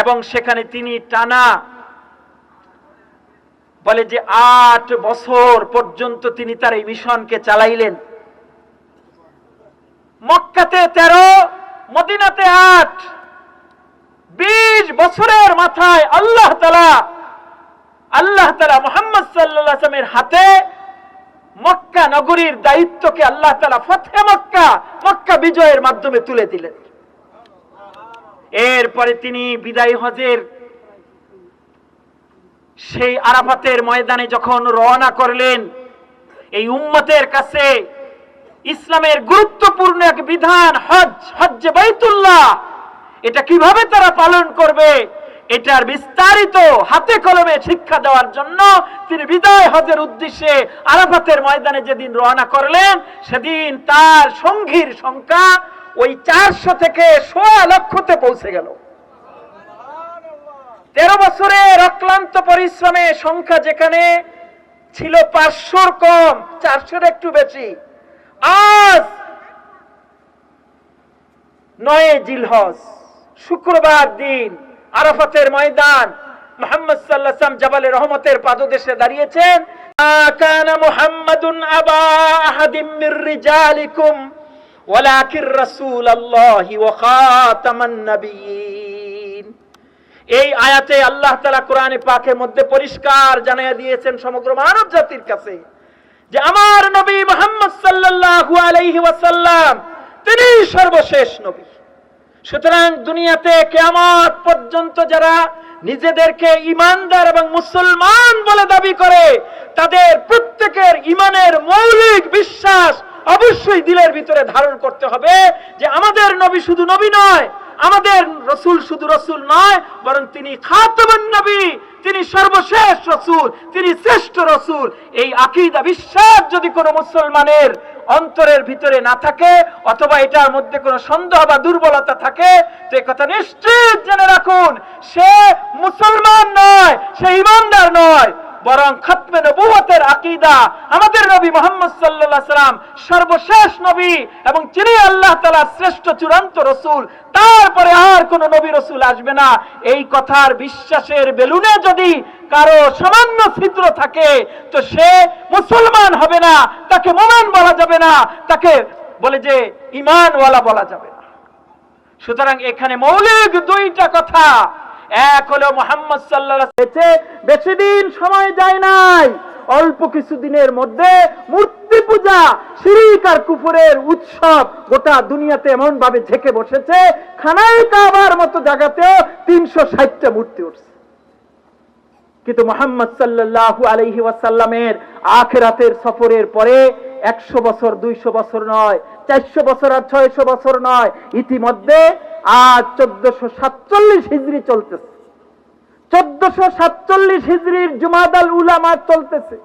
এবং সেখানে তিনি টানা বলে যে আট বছর পর্যন্ত তিনি তার এই মিশনকে চালাইলেন। মক্কাতে তেরো, মদিনাতে আট। বিশ বছরের মাথায় আল্লাহ তালা আল্লাহ তালা মোহাম্মদ সাল্লামের হাতে মক্কা নগরীর দায়িত্বকে আল্লাহ তালা ফতে মক্কা মক্কা বিজয়ের মাধ্যমে তুলে দিলেন। এরপরে তিনি বিদায় হজের সেই আরাফাতের ময়দানে যখন রওনা করলেন, এই উম্মতের কাছে ইসলামের গুরুত্বপূর্ণ এক বিধান হজ হজ্জে বাইতুল্লাহ, এটা কীভাবে তারা পালন করবে, এটার বিস্তারিত হাতে কলমে শিক্ষা দেওয়ার জন্য তিনি বিদায় হজের উদ্দেশ্যে আরাফাতের ময়দানে যেদিন রওনা করলেন, সেদিন তার সঙ্গীর সংখ্যা ওই চারশো থেকে সোয়া লক্ষতে পৌঁছে গেল। তেরো বছরের অক্লান্ত পরিশ্রমে সংখ্যা যেখানে ছিল পাঁচশোর কম, চারশোর একটু বেশি। আজ নয় জিলহজ শুক্রবার দিন আরাফাতের ময়দান। মোহাম্মদ সাল্লাম জাবালে রহমতের পাদদেশে দাঁড়িয়েছেন। কানা মুহাম্মাদুন আবা আহাদিম মির রিজালিকুম ওয়া খাতামান নাবিয়্যিন। এই আয়াতে আল্লাহ তালা কোরআনে পাকের মধ্যে পরিষ্কার জানাইয়া দিয়েছেন সমগ্র মানব জাতির কাছে যে আমার নবী মোহাম্মদ সাল্লাল্লাহু আলাইহি ওয়াসাল্লাম, তিনি সর্বশেষ নবী। সুতরাং দুনিয়াতে কেয়ামত পর্যন্ত যারা নিজেদেরকে ইমানদার এবং মুসলমান বলে দাবি করে, তাদের প্রত্যেকের ইমানের মৌলিক বিশ্বাস অবশ্যই দিলের ভিতরে ধারণ করতে হবে যে আমাদের নবী শুধু নবী নয়, আমাদের রসুল শুধু রসুল নয়, বরং তিনি খাতমান নবী, তিনি সর্বশেষ রসুল, তিনি শ্রেষ্ঠ রসুল। এই আকিদা বিশ্বাস যদি কোনো মুসলমানের অন্তরের ভিতরে না থাকে, অথবা এটার মধ্যে কোনো সন্দেহ বা দুর্বলতা থাকে, তো কথা নিশ্চিত জেনে রাখুন, সে মুসলমান নয়, সে ইমানদার নয়। বরং খতমে নবুয়তের আকীদা। আমাদের নবী মোহাম্মদ সাল্লাল্লাহু আলাইহি সাল্লাম সর্বশেষ নবী এবং তিনি আল্লাহ তাআলার শ্রেষ্ঠ চূড়ান্ত রসূল, তারপরে আর কোন নবী রসূল আসবে না। এই কথার বিশ্বাসের বেলুনে যদি কারও সামান্য ছিদ্র থাকে, তো সে মুসলমান হবে না, তাকে মোমেন বলা যাবে না, তাকে বলে যে ইমানওয়ালা বলা যাবে না। সুতরাং এখানে মৌলিক দুইটা কথা। এক হলো মোহাম্মদ সাল্লাহ বেশি দিন সময় যায় নাই। অল্প কিছু দিনের মধ্যে মূর্তি পূজা, শিরিক আর কুফুরের উৎসব গোটা দুনিয়াতে এমন ভাবে ঝেঁকে বসেছে খানায় কাবার মতো জায়গাতেও তিনশো ষাটটা মূর্তি উঠছে। কিন্তু মোহাম্মদ সাল্লাল্লাহু আলাইহি ওয়াসাল্লামের আখেরাতের সফরের পরে একশো বছর, দুইশো বছর নয়, চারশো বছর আর ছয়শো বছর নয়, ইতিমধ্যে আজ চোদ্দশো সাতচল্লিশ হিজড়ি চলতেছে। চোদ্দশো সাতচল্লিশ হিজড়ির জুমাদাল চলতেছে।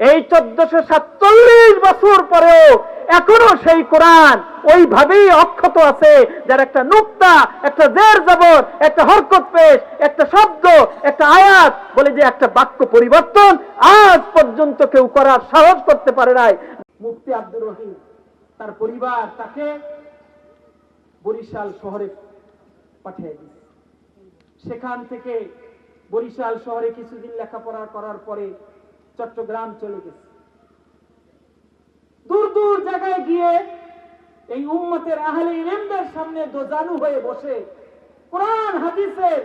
এই চোদ্দশো সাতচল্লিশ বছর পরেও এখনও সেই কোরআন ওইভাবেই অক্ষত আছে, যার একটা নুক্তা, একটা জের জবর, একটা হরকত পেশ, একটা শব্দ, একটা আয়াত, বলে যে একটা বাক্য পরিবর্তন আজ পর্যন্ত কেউ করার সাহস করতে পারে নাই। মুফতি আব্দুর রহিম তার পরিবার তাকে বরিশাল শহরে পাঠিয়ে দিয়েছে। সেখান থেকে বরিশাল শহরে কিছুদিন লেখাপড়া করার পরে চট্টগ্রাম চলে গেছে। দূর দূর জায়গায় গিয়ে এই উম্মতের আহলে ইলমদের সামনে দোজানু হয়ে বসে কোরআন, হাদিসের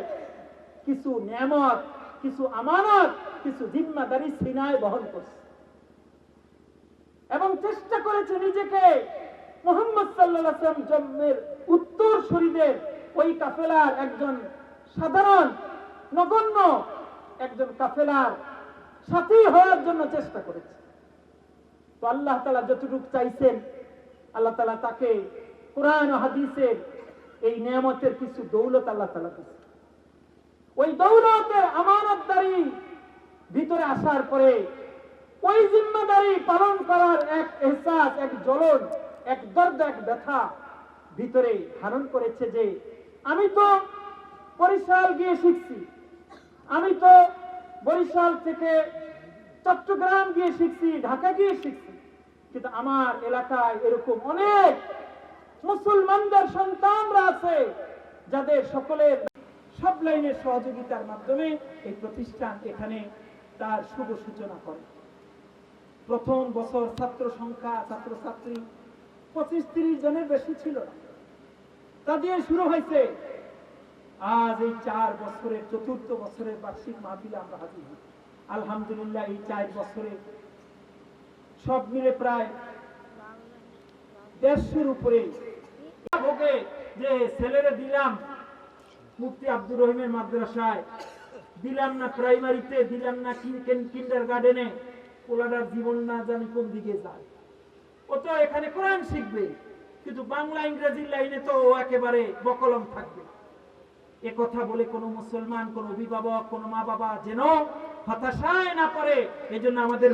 কিছু নেমত কিছু আমানত, কিছু জিম্মাদারি সিনায় বহন করছে। এবং চেষ্টা করেছে নিজেকে মোহাম্মদ সাল্লাহ জন্মের উত্তর শরীরের ওই কাফেলার একজন সাধারণ নগণ্য একজন কাফেলার সাথী হওয়ার জন্য চেষ্টা করেছে। তো আল্লাহ তালা যতটুকু চাইছেন, আল্লাহ তালা তাকে কোরআন হাদিসের এই নিয়ামতের কিছু দৌলত আল্লাহ তালা দিচ্ছে ওই দৌলতের আমানতদারি ভিতরে আসার পরে ওই জিম্মাদারি পালন করার এক এহসাস, এক জ্বলন, এক দর্দ এক ব্যথা ভিতরে ধারণ করেছে যে, আমি তো বরিশাল গিয়ে শিখছি। আমি তো বরিশাল থেকে চট্টগ্রাম গিয়ে শিখছি, ঢাকা গিয়ে শিখছি। কিন্তু আমার এলাকায় এরকম অনেক মুসলমানদের সন্তানরা আছে যাদের সকলের সব লাইনের সহযোগিতার মাধ্যমে এই প্রতিষ্ঠান এখানে তার শুভ সূচনা করে। প্রথম বছর ছাত্র সংখ্যা ছাত্রছাত্রী পঁচিশ তিরিশ জনের বেশি ছিল না। তা দিয়ে শুরু হয়েছে আজ এই চার বছরের, চতুর্থ বছরের বার্ষিক মাহফিলে আমরা হাজির হই। আলহামদুলিল্লাহ, এই চার বছরে সব মিলে প্রায় দেড়শোর উপরে ভোগে যে ছেলেরে দিলাম, মুফতি আব্দুর রহিমের মাদ্রাসায়। দিলাম না প্রাইমারিতে, দিলাম না কিন্ডার গার্ডেনে পোলাটার জীবন না জানি কোন দিকে যায় ও তো এখানে কোরআন শিখবে, কিন্তু বাংলা ইংরেজি লাইনে তো ও একেবারে বকলম থাকবে। এ কথা বলে কোনো মুসলমান, কোনো অভিভাবক, কোনো মা বাবা যেন হতাশায় না পড়ে এই আমাদের